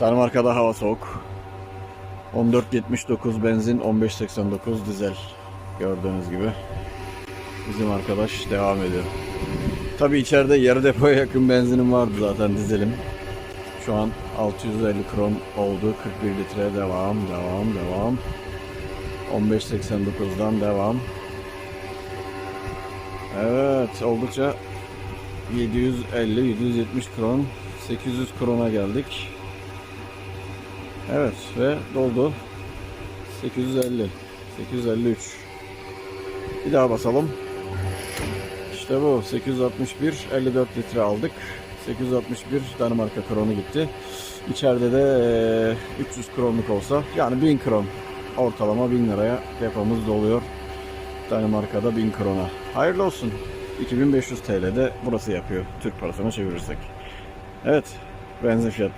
Danimarka'da hava soğuk. 14.79 benzin, 15.89 dizel. Gördüğünüz gibi. Bizim arkadaş devam ediyor. Tabi içeride yarı depoya yakın benzinim vardı zaten dizelim. Şu an 650 kron oldu. 41 litre devam, devam, devam. 15.89'dan devam. Evet, oldukça 750, 770 kron, 800 krona geldik. Evet ve doldu. 850, 853. Bir daha basalım. İşte bu 861 54 litre aldık. 861 Danimarka kronu gitti. İçeride de eee, 300 kronluk olsa yani 1000 kron ortalama 1000 liraya depomuz doluyor. Danimarka'da 1000 krona. Hayırlı olsun. 2500 TL'de burası yapıyor Türk parasına çevirirsek. Evet benzin fiyatları